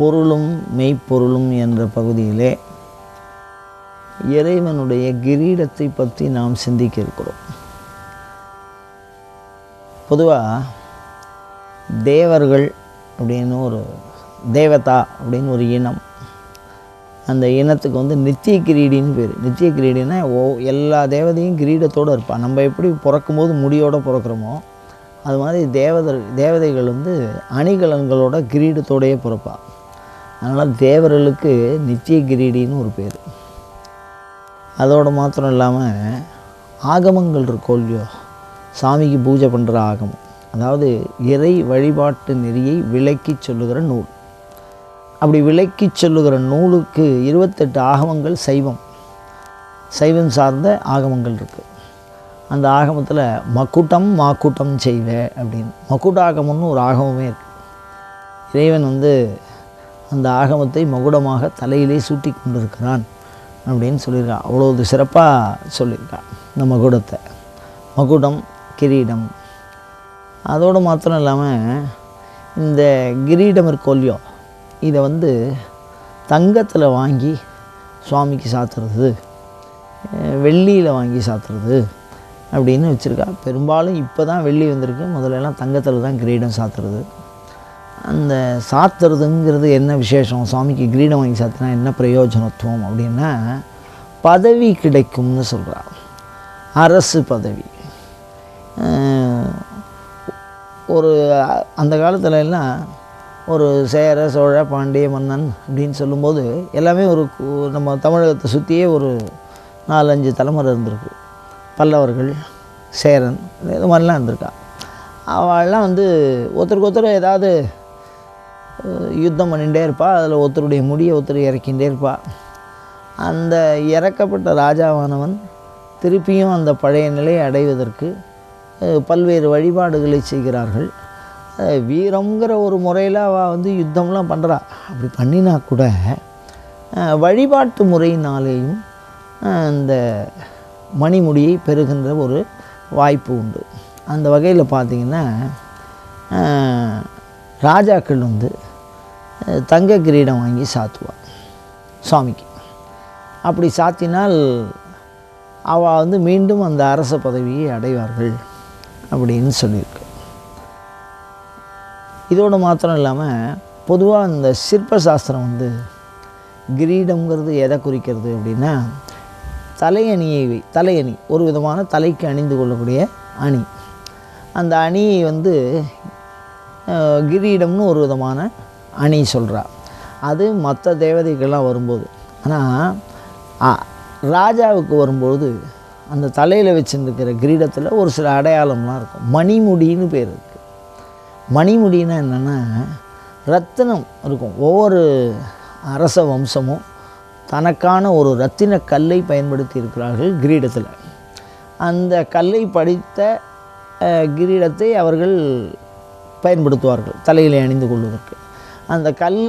பொருளும் மெய்ப்பொருளும் என்ற பகுதியிலே இறைவனுடைய கிரீடத்தை பற்றி நாம் சிந்திக்க இருக்கிறோம். பொதுவாக தேவர்கள் அப்படின்னு ஒரு தேவதா அப்படின்னு ஒரு இனம் அந்த இனத்துக்கு வந்து நித்திய கிரீடின்னு பேர். நித்திய கிரீடின்னா ஓ எல்லா தேவதையும் கிரீடத்தோடு இருப்பான் நம்ம எப்படி பிறக்கும்போது முடியோடு பிறக்கிறோமோ அது மாதிரி தேவதர் தேவதைகள் வந்து அணிகலன்களோட கிரீடத்தோடையே பிறப்பாள் அதனால் தேவர்களுக்கு நித்திய கிரீடின்னு ஒரு பேர். அதோடு மாத்திரம் இல்லாமல் ஆகமங்கள் இருக்கோ இல்லையோ சாமிக்கு பூஜை பண்ணுற ஆகமம். அதாவது இறை வழிபாட்டு நெறியை விளக்கி சொல்லுகிற நூல். அப்படி விளக்கி சொல்லுகிற நூலுக்கு இருபத்தெட்டு ஆகமங்கள் சைவம். சைவம் சார்ந்த ஆகமங்கள் இருக்குது அந்த ஆகமத்தில் மக்குட்டம் மாக்கூட்டம் செய்வ அப்படின்னு. மக்கூட்ட ஆகமம்னு ஒரு ஆகமமே இருக்குது இறைவன் வந்து அந்த ஆகமத்தை மகுடமாக தலையிலே சூட்டி கொண்டிருக்கிறான் அப்படின்னு சொல்லியிருக்கான் அவ்வளோ சிறப்பாக சொல்லியிருக்கான் இந்த மகுடத்தை. மகுடம் கிரீடம். அதோடு மாத்திரம் இல்லாமல் இந்த கிரீடம் இருக்கோ இல்லையோ இதை வந்து தங்கத்தில் வாங்கி சுவாமிக்கு சாத்துறது வெள்ளியில் வாங்கி சாத்துறது அப்படின்னு வச்சுருக்கா. பெரும்பாலும் இப்போ தான் வெள்ளி வந்திருக்கு. முதல்லலாம் தங்கத்தில் தான் கிரீடம் சாத்துறது. அந்த சாத்துறதுங்கிறது என்ன விசேஷம்? சுவாமிக்கு கிரீடம் வாங்கி சாத்தினா என்ன பிரயோஜனத்துவம் அப்படின்னா பதவி கிடைக்கும்னு சொல்கிறார் அரசு பதவி. ஒரு அந்த காலத்துல எல்லாம் ஒரு சேர சோழ பாண்டிய மன்னன் அப்படின்னு சொல்லும்போது எல்லாமே ஒரு நம்ம தமிழகத்தை சுற்றியே ஒரு நாலஞ்சு தலைமுறை இருந்திருக்கு. பல்லவர்கள் சேரன் இது மாதிரிலாம் இருந்திருக்கா. அவள்லாம் வந்து ஒருத்தருக்கு ஒருத்தர் ஏதாவது யுத்தம் பண்ணிகிட்டே இருப்பாள் அதில் ஒருத்தருடைய முடியை ஒருத்தர் இறக்கின்றே இருப்பாள் அந்த இறக்கப்பட்ட ராஜாவானவன் திருப்பியும் அந்த பழைய நிலையை அடைவதற்கு பல்வேறு வழிபாடுகளை செய்கிறார்கள். வீரங்கிற ஒரு முறையில் அவள் வந்து யுத்தம்லாம் பண்ணுறா அப்படி பண்ணினா கூட வழிபாட்டு முறையினாலேயும் இந்த மணிமுடியை பெறுகின்ற ஒரு வாய்ப்பு உண்டு. அந்த வகையில் பார்த்திங்கன்னா ராஜாக்கள் வந்து தங்க கிரீடம் வாங்கி சாத்துவாள் சுவாமிக்கு. அப்படி சாத்தினால் அவள் வந்து மீண்டும் அந்த அரச பதவியை அடைவார்கள் அப்படின்னு சொல்லியிருக்கு. இதோடு மாத்திரம் இல்லாமல் பொதுவாக இந்த சிற்ப சாஸ்திரம் வந்து கிரீடம்ங்கிறது எதை குறிக்கிறது அப்படின்னா தலையணியை தலையணி ஒரு விதமான தலைக்கு அணிந்து கொள்ளக்கூடிய அணி. அந்த அணியை வந்து கிரீடம்னு ஒரு விதமான அணி சொல்கிறா அது மற்ற தேவதைகள்லாம் வரும்போது. ஆனால் ராஜாவுக்கு வரும்போது அந்த தலையில் வச்சுருக்கிற கிரீடத்தில் ஒரு சில அடையாளம்லாம் இருக்கும். மணிமுடின்னு பேர் இருக்குது மணிமுடின்னா என்னென்னா ரத்தினம் இருக்கும். ஒவ்வொரு அரச வம்சமும் தனக்கான ஒரு ரத்தின கல்லை பயன்படுத்தி இருக்கிறார்கள் கிரீடத்தில். அந்த கல்லை படித்த கிரீடத்தை அவர்கள் பயன்படுத்துவார்கள் தலையில் அணிந்து கொள்வதற்கு. அந்த கல்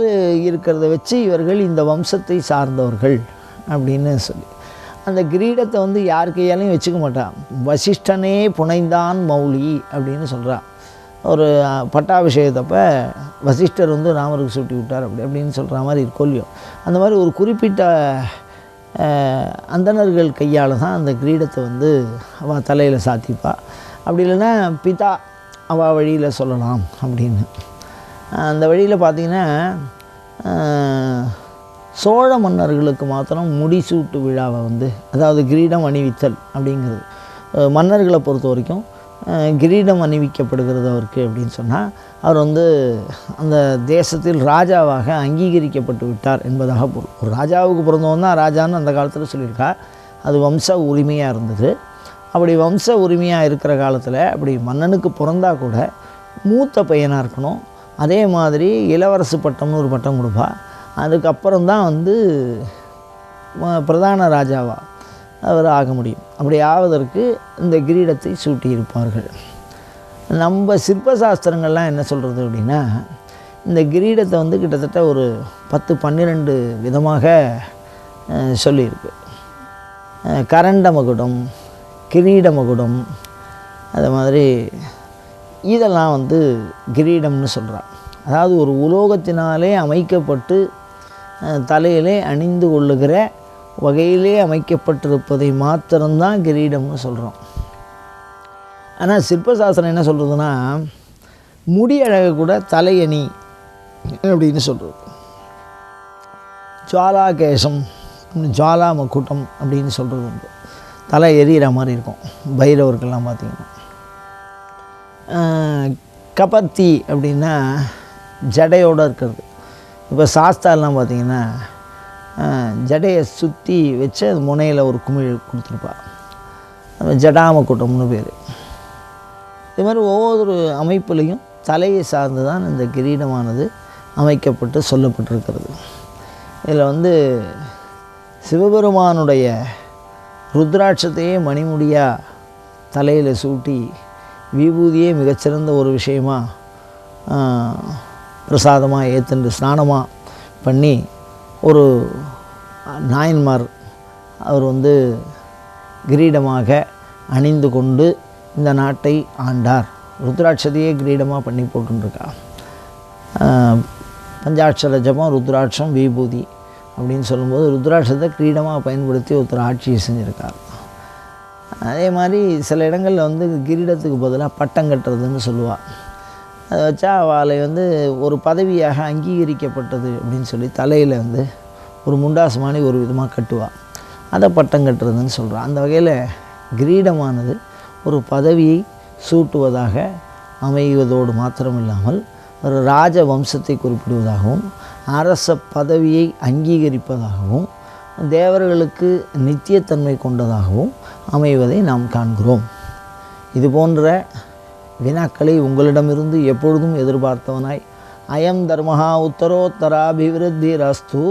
இருக்கிறத வச்சு இவர்கள் இந்த வம்சத்தை சார்ந்தவர்கள் அப்படின்னு சொல்லி. அந்த கிரீடத்தை வந்து யார் கையாலையும் வச்சுக்க மாட்டான். வசிஷ்டனே புனைந்தான் மௌலி அப்படின்னு சொல்கிறான் ஒரு பட்டாபிஷேகத்தப்ப வசிஷ்டர் வந்து ராமருக்கு சுட்டி விட்டார் அப்படி அப்படின்னு சொல்கிற மாதிரி கொல்லியும் அந்த மாதிரி ஒரு குறிப்பிட்ட அந்தணர்கள் கையால் தான் அந்த கிரீடத்தை வந்து அவள் தலையில் சாத்திப்பா. அப்படி இல்லைன்னா பிதா அவள் வழியில் சொல்லலாம் அப்படின்னு. அந்த வழியில் பார்த்திங்கன்னா சோழ மன்னர்களுக்கு மாத்திரம் முடிசூட்டு விழாவை வந்து அதாவது கிரீடம் அணிவித்தல் அப்படிங்கிறது மன்னர்களை பொறுத்த வரைக்கும் கிரீடம் அணிவிக்கப்படுகிறது அவருக்கு அப்படின்னு சொன்னால் அவர் வந்து அந்த தேசத்தில் ராஜாவாக அங்கீகரிக்கப்பட்டு விட்டார் என்பதாக பொருள். ஒரு ராஜாவுக்கு பிறந்தவன் தான் ராஜான்னு அந்த காலத்தில் சொல்லியிருக்கா. அது வம்ச உரிமையாக இருந்தது. அப்படி வம்ச உரிமையாக இருக்கிற காலத்தில் அப்படி மன்னனுக்கு பிறந்தா கூட மூத்த பையனாக இருக்கணும் அதே மாதிரி இளவரசு பட்டம்னு ஒரு பட்டம் கொடுப்பா. அதுக்கப்புறம் தான் வந்து பிரதான ராஜாவா அவர் ஆக முடியும். அப்படி ஆவதற்கு இந்த கிரீடத்தை சூட்டியிருப்பார்கள். நம்ம சிற்பசாஸ்திரங்கள்லாம் என்ன சொல்கிறது அப்படின்னா இந்த கிரீடத்தை வந்து கிட்டத்தட்ட ஒரு பத்து பன்னிரெண்டு விதமாக சொல்லியிருக்கு. கரண்ட மகுடம் கிரீட மகுடம் அது மாதிரி இதெல்லாம் வந்து கிரீடம்னு சொல்கிறான் அதாவது ஒரு உலோகத்தினாலே அமைக்கப்பட்டு தலையிலே அணிந்து கொள்ளுகிற வகையிலே அமைக்கப்பட்டிருப்பதை மாத்திரம்தான் கிரீடம்னு சொல்கிறோம் ஆனால் சிற்பசாஸ்திரம் என்ன சொல்கிறதுனா முடி அழகை கூட தலையணி அப்படின்னு சொல்கிறது ஜுவாலாகேசம் ஜுவாலா மக்கூட்டம் அப்படின்னு சொல்கிறது உண்டு. தலை எரியிற மாதிரி இருக்கும் பைரவர்கள்லாம் பார்த்திங்கன்னா. கபர்த்தி அப்படின்னா ஜடையோடு இருக்கிறது. இப்போ சாஸ்தாலாம் பார்த்திங்கன்னா ஜடையை சுற்றி வச்சு அது முனையில் ஒரு குமிழ் கொடுத்துருப்பா. அது ஜடாம கூட்டம்னு பேர். இது மாதிரி ஒவ்வொரு அமைப்புலையும் தலையை சார்ந்து தான் இந்த கிரீடமானது அமைக்கப்பட்டு சொல்லப்பட்டிருக்கிறது. இதில் வந்து சிவபெருமானுடைய ருத்ராட்சத்தையே மணிமுடியாக தலையில் சூட்டி விபூதியே மிகச்சிறந்த ஒரு விஷயமாக பிரசாதமாக ஏற்றுண்டு ஸ்நானமாக பண்ணி ஒரு நாயன்மார் அவர் வந்து கிரீடமாக அணிந்து கொண்டு இந்த நாட்டை ஆண்டார். ருத்ராட்சத்தையே கிரீடமாக பண்ணி போட்டுருக்கா பஞ்சாட்சர ஜபம் ருத்ராட்சம் விபூதி அப்படின்னு சொல்லும்போது ருத்ராட்சத்தை கிரீடமாக பயன்படுத்தி ஒருத்தர் ஆட்சியை செஞ்சுருக்கார். அதே மாதிரி சில இடங்களில் வந்து கிரீடத்துக்கு பதிலாக பட்டம் கட்டுறதுன்னு சொல்லுவாள் அதை வச்சா அவளை வந்து ஒரு பதவியாக அங்கீகரிக்கப்பட்டது அப்படின்னு சொல்லி தலையில் வந்து ஒரு முண்டாசு மாதிரி ஒரு விதமாக கட்டுவாள் அதை பட்டம் கட்டுறதுன்னு சொல்கிறான் அந்த வகையில் கிரீடமானது ஒரு பதவியை சூட்டுவதாக அமைவதோடு மாத்திரமில்லாமல் ஒரு ராஜ வம்சத்தை குறிப்பிடுவதாகவும் அரச பதவியை அங்கீகரிப்பதாகவும் தேவர்களுக்கு நித்தியத்தன்மை கொண்டதாகவும் அமைவதை நாம் காண்கிறோம். இது போன்ற வினாக்களை உங்களிடமிருந்து எப்பொழுதும் எதிர்பார்த்தவனாய். அயம் தர்மஹா உத்தரோத்தராபிவிருத்தி ரஸ்து